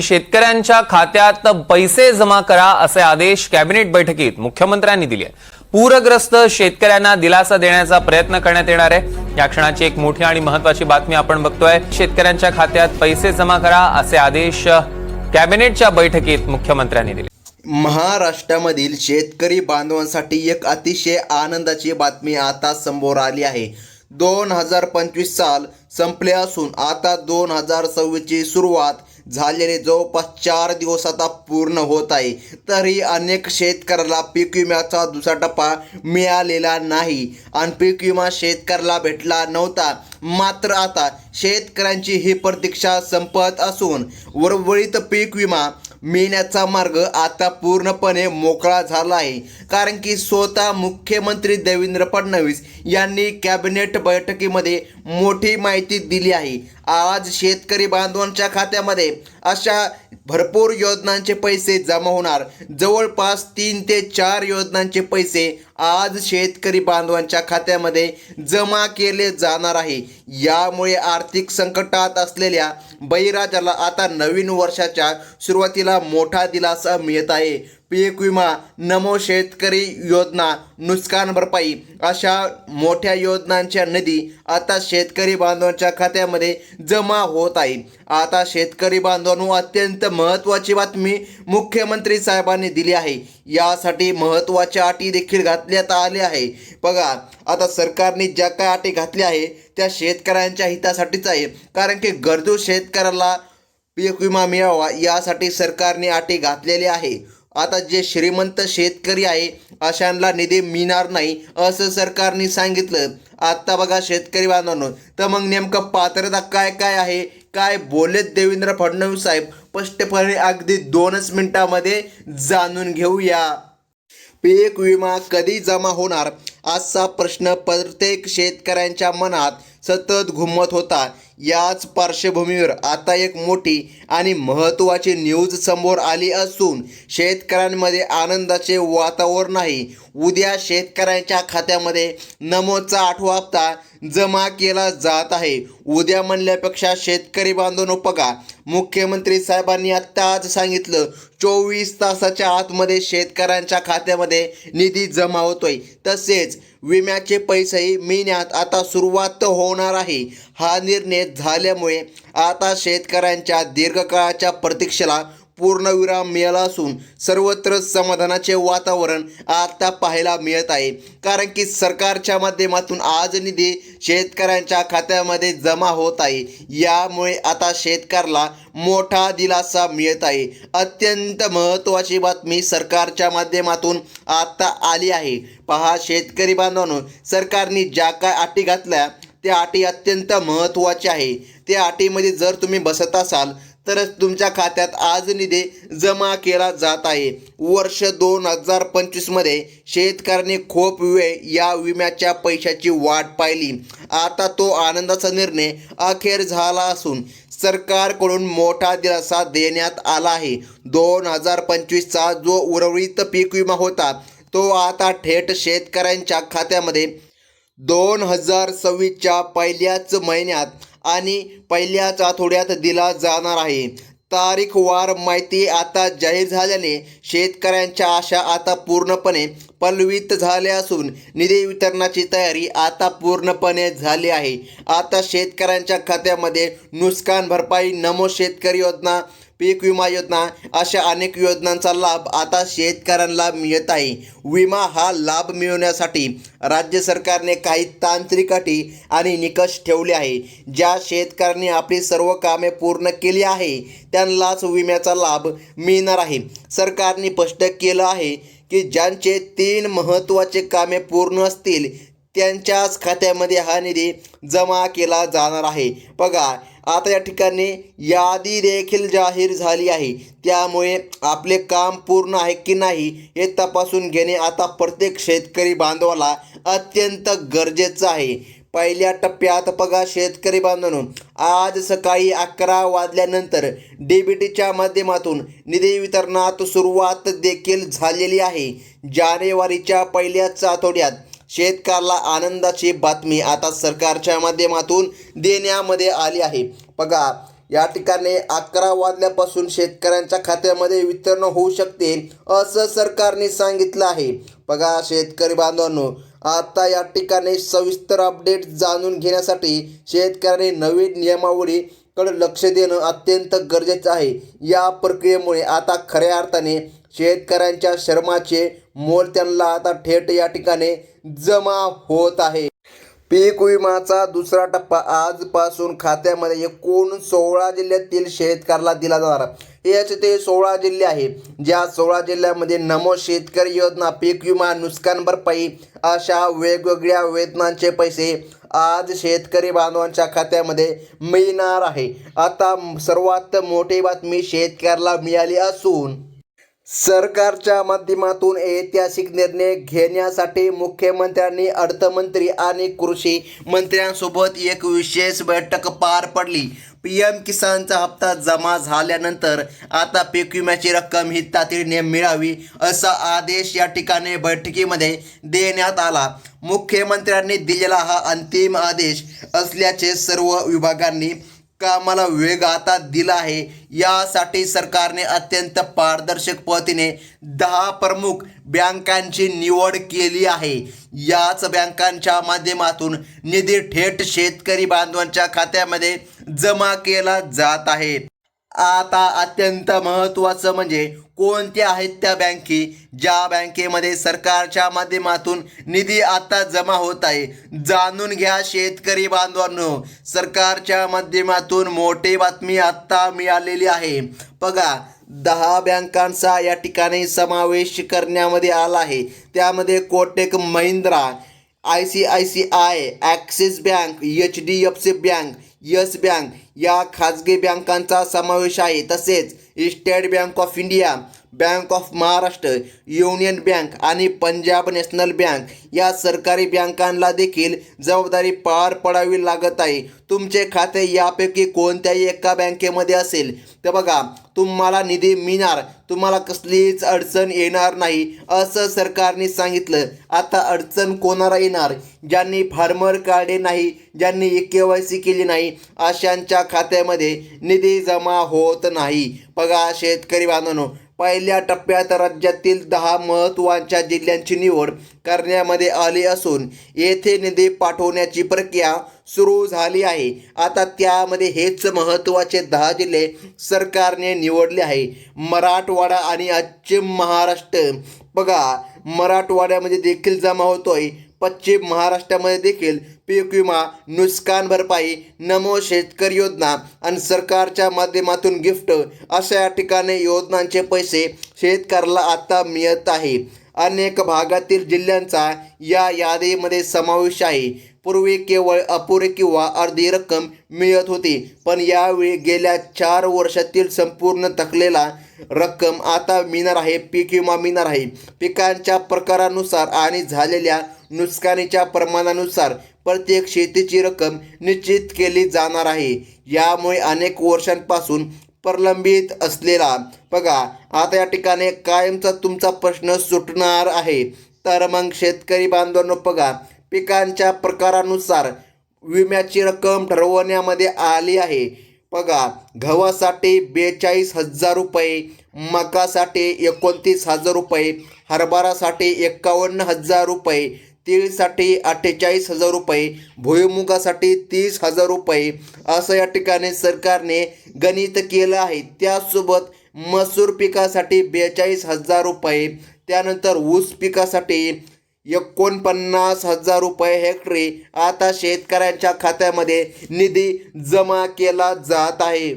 शेतकऱ्यांच्या खात्यात पैसे जमा करा असे आदेश कॅबिनेट बैठकीत मुख्यमंत्र्यांनी दिले पूरग्रस्त शेतकऱ्यांना दिलासा देण्याचा प्रयत्न करण्यात येणार आहे. या क्षणाची एक मोठी आणि महत्वाची बातमी आपण बघतोय. शेतकऱ्यांच्या खात्यात पैसे जमा करा असे आदेश कॅबिनेटच्या बैठकीत मुख्यमंत्र्यांनी दिले. महाराष्ट्रामधील शेतकरी बांधवांसाठी एक अतिशय आनंदाची बातमी आता समोर आली आहे. दोन हजार पंचवीस साल संपले असून आता दोन हजार सव्वीसची सुरुवात झालेले जवळपास चार दिवस आता पूर्ण होत आहे. तरी अनेक शेतकऱ्याला पीक विम्याचा दुसरा टप्पा मिळालेला नाही. आणि पीक विमा शेतकऱ्याला भेटला नव्हता. मात्र आता शेतकऱ्यांची ही प्रतीक्षा संपत असून उर्वरित पीक विमा मिळण्याचा मार्ग आता पूर्णपणे मोकळा झाला आहे. कारण की स्वतः मुख्यमंत्री देवेंद्र फडणवीस यांनी कॅबिनेट बैठकीमध्ये मोठी माहिती दिली आहे. आज शेतकरी बांधवांच्या खात्यामध्ये अशा भरपूर योजनांचे पैसे जमा होणार. जवळपास तीन ते चार योजनांचे पैसे आज शेतकरी बांधवांच्या खात्यामध्ये जमा केले जाणार आहे. यामुळे आर्थिक संकटात असलेल्या बळीराजाला आता नवीन वर्षाच्या सुरुवातीला मोठा दिलासा मिळत आहे. पीक विमा नमो शेतकरी योजना नुकसान भरपाई. अशा मोठ्या योजनांच्या निधी आता शेतकरी बांधवांच्या खात्यामध्ये जमा होत आहे. आता शेतकरी बांधवांनो अत्यंत महत्त्वाची बातमी मुख्यमंत्री साहेबांनी दिली आहे. यासाठी महत्त्वाच्या अटी देखील घातल्यात आल्या आहे. बघा आता सरकारने ज्या काय अटी घातल्या आहे त्या शेतकऱ्यांच्या हितासाठीच आहे. कारण की गरजू शेतकऱ्याला पीक विमा मिळावा यासाठी सरकारने अटी घातलेली आहे. आता जे श्रीमंत शेतकरी आहे अशांना निधी मिळणार नाही असं सरकारने सांगितलं. आता बघा शेतकरी बांधवांनो तर मग नेमकं पात्रता काय काय आहे? काय बोलत देवेंद्र फडणवीस साहेब? स्पष्टपणे अगदी दोनच मिनिटामध्ये जाणून घेऊया. पीक विमा कधी जमा होणार? असा प्रश्न प्रत्येक शेतकऱ्यांच्या मनात सतत घुमत होता. याच पार्श्वभूमीवर आता एक मोठी आणि महत्त्वाची न्यूज समोर आली असून शेतकऱ्यांमध्ये आनंदाचे वातावरण आहे. उद्या शेतकऱ्यांच्या खात्यामध्ये नमोचा आठवा हप्ता जमा केला जात आहे. उद्या म्हणल्यापेक्षा शेतकरी बांधून बघा मुख्यमंत्री साहेबांनी आत्ता आज सांगितलं चोवीस तासाच्या आतमध्ये शेतकऱ्यांच्या खात्यामध्ये निधी जमा होतोय. तसेच विम्याचे पैसेही मिळण्यात आता सुरुवात होणार आहे. हा निर्णय झाल्यामुळे आता शेतकऱ्यांच्या दीर्घकाळाच्या प्रतीक्षेला पूर्णविराम मिळाला असून सर्वत्र समाधानाचे वातावरण आता पाहायला मिळत आहे. कारण की सरकारच्या माध्यमातून आज निधी शेतकऱ्यांच्या खात्यामध्ये जमा होत आहे. यामुळे आता शेतकऱ्याला मोठा दिलासा मिळत आहे. अत्यंत महत्त्वाची बातमी सरकारच्या माध्यमातून आता आली आहे. पहा शेतकरी बांधवांनो सरकारने ज्या काय अटी घातल्या त्या अटी अत्यंत महत्त्वाच्या आहे. त्या अटीमध्ये जर तुम्ही बसत असाल तरच तुमच्या खात्यात आज निधी जमा केला जात आहे. वर्ष दोन हजार पंचवीसमध्ये शेतकऱ्यांनी खूप वेळ या विम्याच्या पैशाची वाट पाहिली. आता तो आनंदाचा निर्णय अखेर झाला असून सरकारकडून मोठा दिलासा देण्यात आला आहे. दोन हजार पंचवीसचा जो उर्वरित पीक विमा होता तो आता थेट शेतकऱ्यांच्या खात्यामध्ये दोन हजार सव्वीसच्या पहिल्याच महिन्यात आणि पहिल्याच आठवड्यात दिला जाणार आहे. तारीखवार माहिती आता जाहीर झाल्याने शेतकऱ्यांच्या आशा आता पूर्णपणे पलवित झाल्या असून निधी वितरणाची तयारी आता पूर्णपणे झाली आहे. आता शेतकऱ्यांच्या खात्यामध्ये नुकसान भरपाई नमो शेतकरी योजना पीक विमा योजना अशा अनेक योजनांचा लाभ आता शेतकऱ्यांना मिळत आहे. विमा हा लाभ मिळवण्यासाठी राज्य सरकारने काही तांत्रिक अटी आणि निकष ठेवले आहे. ज्या शेतकऱ्यांनी आपली सर्व कामे पूर्ण केली आहे त्यांनाच विम्याचा लाभ मिळणार आहे. सरकारने स्पष्ट केलं आहे की ज्यांचे तीन महत्त्वाचे कामे पूर्ण असतील त्यांच्याच खात्यामध्ये हा निधी जमा केला जाणार आहे. बघा आता या ठिकाणी यादी देखील जाहीर झाली आहे. त्यामुळे आपले काम पूर्ण आहे की नाही हे तपासून घेणे आता प्रत्येक शेतकरी बांधवाला अत्यंत गरजेचं आहे. पहिल्या टप्प्यात बघा शेतकरी बांधवांनो आज सकाळी अकरा वाजल्यानंतर डीबीटीच्या माध्यमातून निधी वितरणात सुरुवात देखील झालेली आहे. जानेवारीच्या पहिल्याच आठवड्यात शेतकऱ्याला आनंदाची बातमी आता सरकारच्या माध्यमातून देण्यामध्ये आली आहे. बघा या ठिकाणी अकरा वाजल्यापासून शेतकऱ्यांच्या खात्यामध्ये वितरण होऊ शकते असं सरकारने सांगितलं आहे. बघा शेतकरी बांधवांनो आता या ठिकाणी सविस्तर अपडेट जाणून घेण्यासाठी शेतकऱ्यांनी नवीन नियमावलीकडे लक्ष देणं अत्यंत गरजेचं आहे. या प्रक्रियेमुळे आता खऱ्या अर्थाने शेतकऱ्यांच्या श्रमाचे मोल त्यांना आता थेट या ठिकाणी जमा होत आहे. पीक विमाचा दुसरा टप्पा आजपासून खात्यामध्ये एकूण सोळा जिल्ह्यातील शेतकऱ्याला दिला जाणार. याचे ते सोळा जिल्हे आहे. ज्या सोळा जिल्ह्यामध्ये नमो शेतकरी योजना पीक विमा नुकसान भरपाई अशा वेगवेगळ्या वेतनांचे पैसे आज शेतकरी बांधवांच्या खात्यामध्ये मिळणार आहे. आता सर्वात मोठी बातमी शेतकऱ्याला मिळाली असून सरकारच्या माध्यमातून ऐतिहासिक निर्णय घेण्यासाठी मुख्यमंत्र्यांनी अर्थमंत्री आणि कृषी मंत्र्यांसोबत एक विशेष बैठक पार पडली. पी एम किसानचा हप्ता जमा झाल्यानंतर आता पीक विम्याची रक्कम ही तातडीने मिळावी असा आदेश या ठिकाणी बैठकीमध्ये देण्यात आला. मुख्यमंत्र्यांनी दिलेला हा अंतिम आदेश असल्याचे सर्व विभागांनी कामाला वेग आता दिला आहे? यासाठी सरकारने अत्यंत पारदर्शक पद्धतीने दहा प्रमुख बँकांची निवड केली आहे. याच बँकांच्या माध्यमातून निधी थेट शेतकरी बांधवांच्या खात्यामध्ये जमा केला जात आहे. आता अत्यंत महत्त्वाचं म्हणजे कोणत्या आहेत त्या बँके? ज्या बँकेमध्ये सरकारच्या माध्यमातून निधी आता जमा होत आहे. जाणून घ्या शेतकरी बांधवांनो. सरकारच्या माध्यमातून मोठी बातमी आत्ता मिळालेली आहे. बघा दहा बँकांचा या ठिकाणी समावेश करण्यामध्ये आला आहे. त्यामध्ये Kotak Mahindra I C I C I Axis Bank H D F C Bank Yes Bank या खाजगी बँकांचा समावेश आहे. तसेच State Bank of India Bank of Maharashtra Union Bank आणि पंजाब नॅशनल बँक या सरकारी बँकांना देखील जबाबदारी पार पडावी लागत आहे. तुमचे खाते यापैकी कोणत्याही एका बँकेमध्ये असेल. तर बघा तुम्हाला निधी मिळणार तुम्हाला कसलीच अडचण येणार नाही असं सरकारने सांगितलं. आता अडचण कोणाला येणार? ज्यांनी फार्मर काढले नाही ज्यांनी के वाय सी केली नाही अशांच्या खात्यामध्ये निधी जमा होत नाही. बघा शेतकरी बांधवांनो पहिल्या टप्प्यात राज्यातील दहा महत्त्वाच्या जिल्ह्यांची निवड करण्यामध्ये आली असून येथे निधी पाठवण्याची प्रक्रिया सुरू झाली आहे. आता त्यामध्ये हेच महत्त्वाचे दहा जिल्हे सरकारने निवडले आहे मराठवाडा आणि पश्चिम महाराष्ट्र. बघा मराठवाड्यामध्ये देखील जमा होतोय. पश्चिम महाराष्ट्रामध्ये देखील पीक विमा नुकसान भरपाई नमो शेतकरी योजना आणि सरकारच्या माध्यमातून गिफ्ट अशा या ठिकाणी योजनांचे पैसे शेतकऱ्याला आता मिळत आहे. अनेक भागातील जिल्ह्यांचा या यादीमध्ये समावेश आहे. पूर्वी केवळ अपुरे किंवा अर्धी रक्कम मिळत होती पण यावेळी गेल्या चार वर्षातील संपूर्ण थकलेला रक्कम आता मिळणार आहे पीक विमा मिळणार आहे. पिकांच्या प्रकारानुसार आणि झालेल्या नुकसानीच्या प्रमाणानुसार प्रत्येक शेतीची रक्कम निश्चित केली जाणार आहे. यामुळे अनेक वर्षांपासून प्रलंबित असलेला बघा आता या ठिकाणी कायमचा तुमचा प्रश्न सुटणार आहे. तर मग शेतकरी बांधवांनो बघा पिकांच्या प्रकारानुसार विम्याची रक्कम ठरवण्यामध्ये आली आहे. बघा गव्हासाठी बेचाळीस हजार रुपये मकासाठी एकोणतीस हजार रुपये हरभरासाठी एक्कावन्न हजार रुपये तीळसाठी अठ्ठेचाळीस हजार रुपये भुईमुगासाठी तीस हजार रुपये असं या ठिकाणी सरकारने गणित केलं आहे. त्यासोबत मसूर पिकासाठी बेचाळीस हजार रुपये त्यानंतर ऊस पिकासाठी एकोणपन्नास हजार रुपये हेक्टरी आता शेतकऱ्यांच्या खात्यामध्ये निधी जमा केला जात आहे.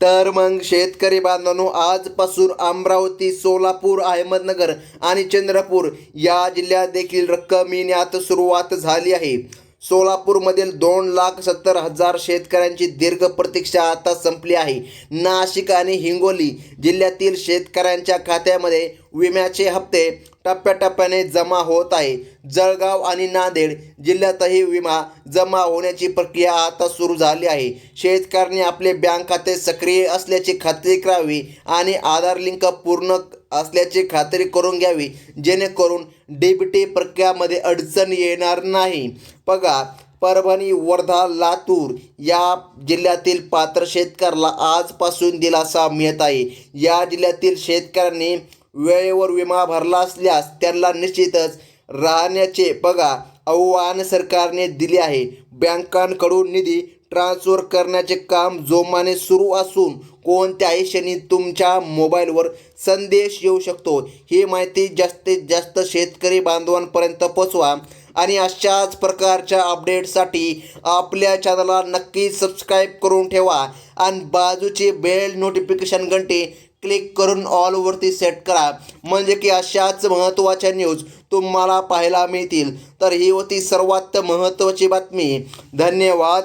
तर मग शेतकरी बांधवांनो आजपासून अमरावती सोलापूर अहमदनगर आणि चंद्रपूर या जिल्ह्यात देखील रक्कम येण्यात सुरुवात झाली आहे. सोलापूरमधील दोन लाख सत्तर हजार शेतकऱ्यांची दीर्घ प्रतीक्षा आता संपली आहे. नाशिक आणि हिंगोली जिल्ह्यातील शेतकऱ्यांच्या खात्यामध्ये विम्याचे हप्ते टप्प्याटप्प्याने जमा होत आहे. जळगाव आणि नांदेड जिल्ह्यातही विमा जमा होण्याची प्रक्रिया आता सुरू झाली आहे. शेतकऱ्यांनी आपले बँक खाते सक्रिय असल्याची खात्री करावी आणि आधार लिंक पूर्ण असल्याची खात्री करून घ्यावी जेणेकरून डीबीटी प्रक्रियामध्ये अडचण येणार नाही. बघा परभणी वर्धा लातूर या जिल्ह्यातील पात्र शेतकऱ्याला आजपासून दिलासा मिळत आहे. या जिल्ह्यातील शेतकऱ्यांनी वेळेवर विमा भरला असल्यास त्यांना निश्चितच राहण्याचे बघा आव्हान सरकारने दिले आहे. बँकांकडून निधी ट्रान्सफर करण्याचे काम जोमाने सुरू असून कोणत्याही क्षणी तुमच्या मोबाईलवर संदेश येऊ शकतो. ही माहिती जास्तीत जास्त शेतकरी बांधवांपर्यंत पोचवा आणि अशाच प्रकारच्या अपडेटसाठी आपल्या चॅनलला नक्की सबस्क्राईब करून ठेवा आणि बाजूची बेल नोटिफिकेशन घंटी क्लिक करून ऑलवरती सेट करा. म्हणजे की अशाच महत्त्वाच्या न्यूज तुम्हाला पाहायला मिळतील. तर ही होती सर्वात महत्त्वाची बातमी. धन्यवाद.